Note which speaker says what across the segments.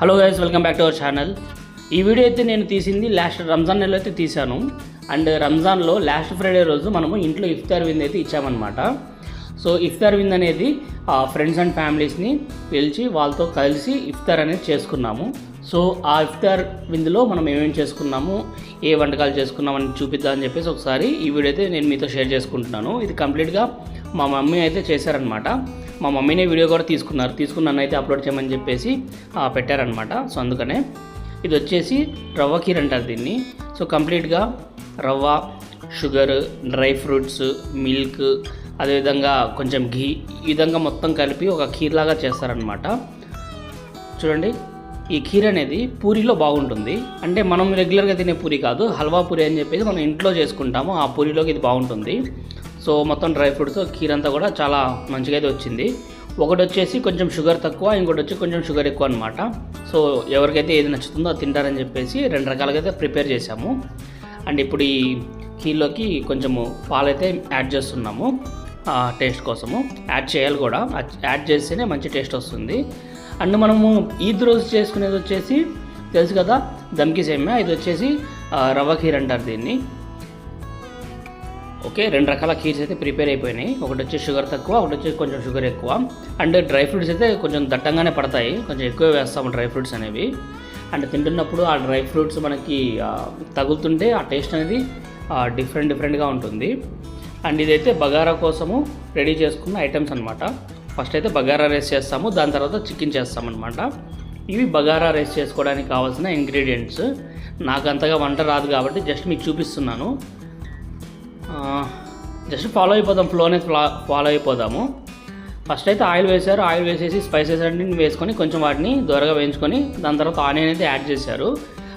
Speaker 1: Hello guys welcome back to our channel ఈ video అయితే నేను తీసింది లాస్ట్ రంజాన్ నెల అయితే తీశాను. అండ్ రంజాన్లో లాస్ట్ ఫ్రైడే రోజు మనము ఇంట్లో ఇఫ్తార్ విందు అయితే ఇచ్చామన్నమాట. సో ఇఫ్తార్ విందు అనేది ఫ్రెండ్స్ అండ్ ఫ్యామిలీస్ని పిలిచి వాళ్ళతో కలిసి ఇఫ్తార్ అనేది చేసుకున్నాము. సో ఆ ఇఫ్తార్ విందులో మనం ఏమేమి చేసుకున్నాము ఏ వంటకాలు చేసుకున్నామని చూపిద్దామని చెప్పేసి ఒకసారి ఈ వీడియో అయితే నేను మీతో షేర్ చేసుకుంటున్నాను. ఇది కంప్లీట్గా మా మమ్మీ అయితే చేశారనమాట మా మమ్మీనే వీడియో కూడా తీసుకున్నారు. తీసుకుని నన్ను అయితే అప్లోడ్ చేయమని చెప్పేసి పెట్టారనమాట సో అందుకనే ఇది వచ్చేసి రవ్వ కీర్ అంటారు దీన్ని. సో కంప్లీట్గా రవ్వ షుగర్ డ్రై ఫ్రూట్స్ మిల్క్ అదేవిధంగా కొంచెం ఘీ ఈ విధంగా మొత్తం కలిపి ఒక ఖీర్ లాగా చేస్తారనమాట చూడండి ఈ ఖీర్ అనేది పూరిలో బాగుంటుంది. అంటే మనం రెగ్యులర్గా తినే పూరి కాదు హల్వా పూరి అని చెప్పేసి మనం ఇంట్లో చేసుకుంటాము ఆ పూరిలోకి ఇది బాగుంటుంది. సో మొత్తం డ్రై ఫ్రూట్స్ కీర్ అంతా కూడా చాలా మంచిగా అయితే వచ్చింది. ఒకటి వచ్చేసి కొంచెం షుగర్ తక్కువ ఇంకోటి వచ్చి కొంచెం షుగర్ ఎక్కువ అనమాట సో ఎవరికైతే ఏది నచ్చుతుందో అది తింటారని చెప్పేసి రెండు రకాలుగా అయితే ప్రిపేర్ చేశాము. అండ్ ఇప్పుడు ఈ కీర్లోకి కొంచెము పాలైతే యాడ్ చేస్తున్నాము టేస్ట్ కోసము. యాడ్ చేయాలి కూడా. యాడ్ చేస్తేనే మంచి టేస్ట్ వస్తుంది. అండ్ మనము ఈద్ రోజు చేసుకునేది వచ్చేసి తెలుసు కదా దమ్కి సేమ్యా. ఇది వచ్చేసి రవ్వ ఖీర్ అంటారు దీన్ని. ఓకే రెండు రకాల ఖీర్స్ అయితే ప్రిపేర్ అయిపోయినాయి. ఒకటి వచ్చి షుగర్ తక్కువ ఒకటి వచ్చి కొంచెం షుగర్ ఎక్కువ. అండ్ డ్రై ఫ్రూట్స్ అయితే కొంచెం దట్టంగానే పడతాయి. కొంచెం ఎక్కువ వేస్తాము డ్రై ఫ్రూట్స్ అనేవి. అండ్ తింటున్నప్పుడు ఆ డ్రై ఫ్రూట్స్ మనకి తగులుతుంటే ఆ టేస్ట్ అనేది డిఫరెంట్ డిఫరెంట్గా ఉంటుంది. అండ్ ఇదైతే బగారా కోసము రెడీ చేసుకున్న ఐటమ్స్ అనమాట ఫస్ట్ అయితే బగారా రైస్ చేస్తాము దాని తర్వాత చికెన్ చేస్తామన్నమాట ఇవి బగారా రైస్ చేసుకోవడానికి కావాల్సిన ఇంగ్రీడియంట్స్. నాకు అంతగా వంట రాదు కాబట్టి జస్ట్ మీకు చూపిస్తున్నాను. జస్ట్ ఫాలో అయిపోదాం ఫ్లోనే ఫాలో అయిపోదాము. ఫస్ట్ అయితే ఆయిల్ వేశారు ఆయిల్ వేసేసి స్పైసెస్ అన్ని వేసుకొని కొంచెం వాటిని దూరగా వేయించుకొని దాని తర్వాత ఆనియన్ అయితే యాడ్ చేశారు.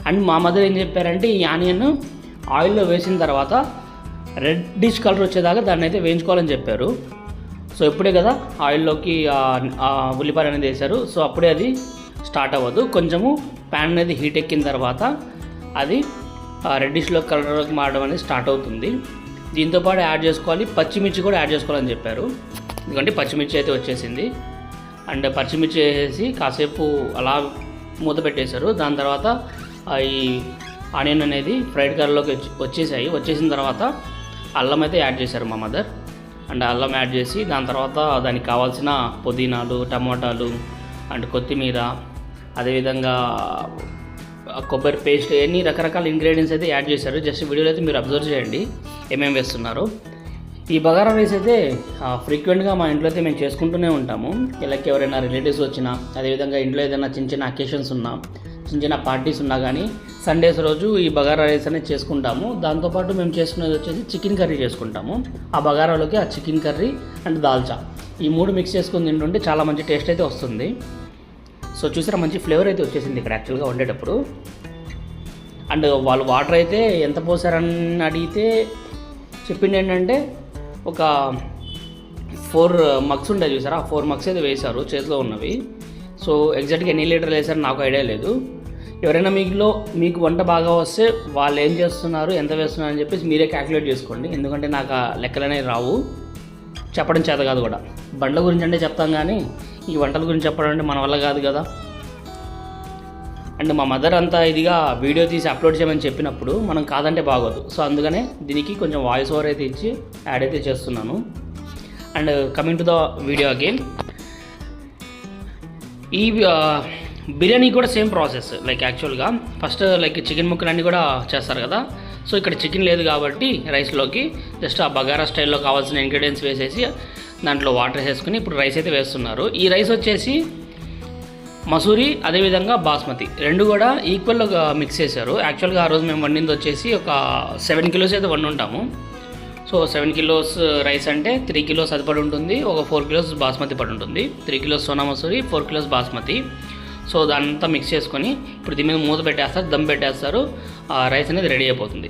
Speaker 1: అండ్ మా మదర్ ఏం చెప్పారంటే ఈ ఆనియన్ ఆయిల్లో వేసిన తర్వాత రెడ్ డిష్ కలర్ వచ్చేదాకా దాన్ని అయితే వేయించుకోవాలని చెప్పారు. సో ఇప్పుడే కదా ఆయిల్లోకి ఉల్లిపాయలు అనేది వేశారు. సో అప్పుడే అది స్టార్ట్ అవ్వదు. కొంచెము ప్యాన్ అనేది హీట్ ఎక్కిన తర్వాత అది రెడ్డిష్లో కలర్లోకి మారడం అనేది స్టార్ట్ అవుతుంది. దీంతో పాటు యాడ్ చేసుకోవాలి. పచ్చిమిర్చి కూడా యాడ్ చేసుకోవాలని చెప్పారు. ఎందుకంటే పచ్చిమిర్చి అయితే వచ్చేసింది. అండ్ పచ్చిమిర్చి వేసేసి కాసేపు అలా మూత పెట్టేశారు. దాని తర్వాత ఈ ఆనియన్ అనేది ఫ్రైడ్ కర్రీలోకి వచ్చి వచ్చేసాయి. వచ్చేసిన తర్వాత అల్లం అయితే యాడ్ చేశారు మా మదర్. అండ్ అల్లం యాడ్ చేసి దాని తర్వాత దానికి కావాల్సిన పుదీనాలు టమాటాలు అండ్ కొత్తిమీర అదేవిధంగా కొబ్బరి పేస్ట్ ఎన్ని రకరకాల ఇంగ్రీడియంట్స్ అయితే యాడ్ చేశారు. జస్ట్ వీడియోలో అయితే మీరు అబ్జర్వ్ చేయండి. ఏమేమి వేస్తున్నారు? ఈ బగారా రైస్ అయితే ఫ్రీక్వెంట్గా మా ఇంట్లో అయితే మేము చేసుకుంటూనే ఉంటాము. ఇలాకి ఎవరైనా రిలేటివ్స్ వచ్చినా అదేవిధంగా ఇంట్లో ఏదైనా చిన్న చిన్న అకేషన్స్ ఉన్నా చిన్న చిన్న పార్టీస్ ఉన్నా కానీ సండేస్ రోజు ఈ బగారా రైస్ అనేది చేసుకుంటాము. దాంతోపాటు మేము చేసుకునేది వచ్చేసి చికెన్ కర్రీ చేసుకుంటాము. ఆ బగారాలోకి ఆ చికెన్ కర్రీ అండ్ దాల్చా ఈ మూడు మిక్స్ చేసుకుని తింటుంటే చాలా మంచి టేస్ట్ అయితే వస్తుంది. సో చూసారా మంచి ఫ్లేవర్ అయితే వచ్చేసింది ఇక్కడ యాక్చువల్గా వండేటప్పుడు. అండ్ వాళ్ళు వాటర్ అయితే ఎంత పోసారని అడిగితే చెప్పింది ఏంటంటే ఒక ఫోర్ మగ్స్ ఉండే చూసారా ఆ ఫోర్ మగ్స్ అయితే వేశారు చేతిలో ఉన్నవి. సో ఎగ్జాక్ట్గా ఎన్ని లీటర్లు వేశారు నాకు ఐడియా లేదు. ఎవరైనా మీకులో మీకు వంట బాగా వస్తే వాళ్ళు ఏం చేస్తున్నారు ఎంత వేస్తున్నారు అని చెప్పేసి మీరే క్యాలిక్యులేట్ చేసుకోండి. ఎందుకంటే నాకు ఆ లెక్కలు అనేవి రావు. చెప్పడం చేత కాదు కూడా. బండ్ల గురించి అంటే చెప్తాం కానీ ఈ వంటల గురించి చెప్పడం అంటే మన వల్ల కాదు కదా. అండ్ మా మదర్ అంతా ఇదిగా వీడియో తీసి అప్లోడ్ చేయమని చెప్పినప్పుడు మనం కాదంటే బాగోదు. సో అందుకనే దీనికి కొంచెం వాయిస్ ఓవర్ అయితే ఇచ్చి యాడ్ అయితే చేస్తున్నాను. And coming to the video again ఈ బిర్యానీ కూడా సేమ్ ప్రాసెస్ లైక్ యాక్చువల్గా ఫస్ట్ లైక్ చికెన్ ముక్కలన్నీ కూడా చేస్తారు కదా. సో ఇక్కడ చికెన్ లేదు కాబట్టి రైస్లోకి జస్ట్ ఆ బగారా స్టైల్లో కావాల్సిన ఇంగ్రీడియంట్స్ వేసేసి దాంట్లో వాటర్ వేసుకుని ఇప్పుడు రైస్ అయితే వేస్తున్నారు. ఈ రైస్ వచ్చేసి మసూరి అదేవిధంగా బాస్మతి. రెండు కూడా ఈక్వల్గా మిక్స్ చేశారు. యాక్చువల్గా ఆ రోజు మేము వండింది వచ్చేసి ఒక సెవెన్ కిలోస్ అయితే వండి ఉంటాము సో సెవెన్ కిలోస్ రైస్ అంటే త్రీ కిలోస్ అది పడి ఉంటుంది. ఒక ఫోర్ కిలోస్ బాస్మతి పడి ఉంటుంది. Three kilos Sona Masuri four kilos basmati. So దానంతా mix చేసుకొని ఇప్పుడు దీని మీద మూత పెట్టేస్తారు దమ్ పెట్టేస్తారు ఆ రైస్ అనేది రెడీ అయిపోతుంది.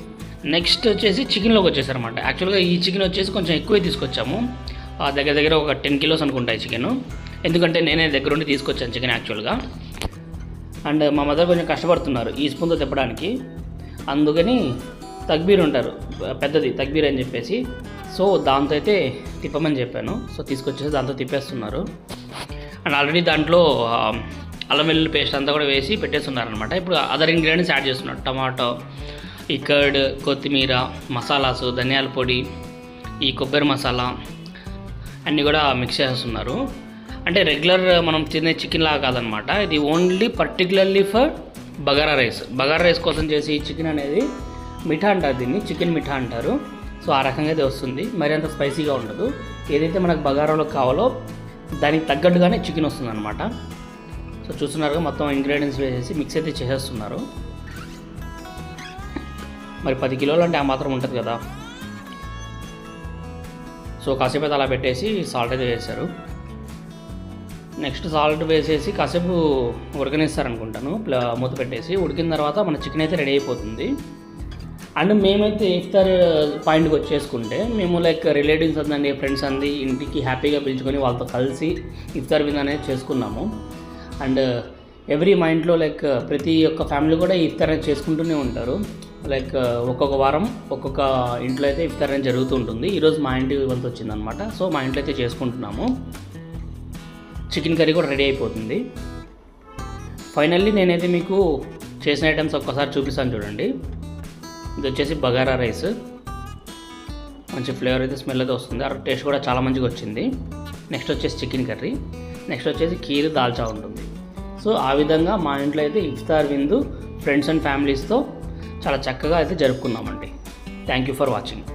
Speaker 1: నెక్స్ట్ వచ్చేసి చికెన్లోకి వచ్చేసారనమాట యాక్చువల్గా ఈ చికెన్ వచ్చేసి కొంచెం ఎక్కువే తీసుకొచ్చాము. ఆ దగ్గర దగ్గర ఒక టెన్ కిలోస్ అనుకుంటాయి చికెన్ ఎందుకంటే నేనే దగ్గర ఉండి తీసుకొచ్చాను చికెన్ యాక్చువల్గా అండ్ మా మదర్ కొంచెం కష్టపడుతున్నారు ఈ స్పూన్తో తిప్పడానికి. అందుకని తగ్బీర్ ఉంటారు పెద్దది తగ్బీర్ అని చెప్పేసి. సో దాంతో అయితే తిప్పమని చెప్పాను. సో తీసుకొచ్చేసి దాంతో తిప్పేస్తున్నారు. అండ్ ఆల్రెడీ దాంట్లో అల్లం వెల్లుల్లి పేస్ట్ అంతా కూడా వేసి పెట్టేస్తున్నారనమాట ఇప్పుడు అదర్ ఇంగ్రీడియంట్స్ యాడ్ చేస్తున్నారు. టమాటో ఈ కర్డ్ కొత్తిమీర మసాలాసు ధనియాల పొడి ఈ కొబ్బరి మసాలా అన్నీ కూడా మిక్స్ చేస్తున్నారు. అంటే రెగ్యులర్ మనం తినే చికెన్ లాగా కాదనమాట ఇది only particularly for bagara rice bagara rice కోసం చేసి ఈ చికెన్ అనేది మిఠా అంటారు దీన్ని. చికెన్ మిఠా అంటారు. సో ఆ రకంగా అయితే వస్తుంది. మరి అంత స్పైసీగా ఉండదు. ఏదైతే మనకు బగారాలో కావాలో దానికి తగ్గట్టుగానే చికెన్ వస్తుంది అనమాట సో చూస్తున్నారుగా మొత్తం ఇంగ్రీడియంట్స్ వేసేసి మిక్స్ అయితే చేసేస్తున్నారు. మరి పది కిలోలు అంటే ఆ మాత్రం ఉంటుంది కదా. సో కాసేపు అయితే అలా పెట్టేసి సాల్ట్ అయితే వేశారు. నెక్స్ట్ సాల్ట్ వేసేసి కాసేపు ఉడకనిస్తారనుకుంటాను. ప్ల మూత పెట్టేసి ఉడికిన తర్వాత మన చికెన్ అయితే రెడీ అయిపోతుంది. అండ్ మేమైతే ఇఫ్తార్ పాయింట్కి వచ్చేసుకుంటే మేము లైక్ రిలేటివ్స్ అందండి ఫ్రెండ్స్ అంది ఇంటికి హ్యాపీగా పిలుచుకొని వాళ్ళతో కలిసి ఇఫ్తార్ విందు అనేది చేసుకున్నాము. అండ్ ఎవ్రీ మా ఇంట్లో లైక్ ప్రతి ఒక్క ఫ్యామిలీ కూడా ఇఫ్తారం చేసుకుంటూనే ఉంటారు. లైక్ ఒక్కొక్క వారం ఒక్కొక్క ఇంట్లో అయితే ఇఫ్తారం జరుగుతూ ఉంటుంది. ఈరోజు మా ఇంటి వంతు వచ్చిందనమాట సో మా ఇంట్లో అయితే చేసుకుంటున్నాము. చికెన్ కర్రీ కూడా రెడీ అయిపోతుంది. ఫైనల్లీ నేనైతే మీకు చేసిన ఐటమ్స్ ఒక్కసారి చూపిస్తాను చూడండి. ఇది వచ్చేసి బగారా రైస్. మంచి ఫ్లేవర్ అయితే స్మెల్ అయితే వస్తుంది. ఆ టేస్ట్ కూడా చాలా మంచిగా వచ్చింది. నెక్స్ట్ వచ్చేసి చికెన్ కర్రీ. నెక్స్ట్ వచ్చేసి కీరు దాల్చా ఉంటుంది. సో ఆ విధంగా మా ఇంట్లో అయితే ఇఫ్తార్ విందు ఫ్రెండ్స్ అండ్ ఫ్యామిలీస్తో చాలా చక్కగా అయితే జరుపుకున్నామండి. Thank you for watching.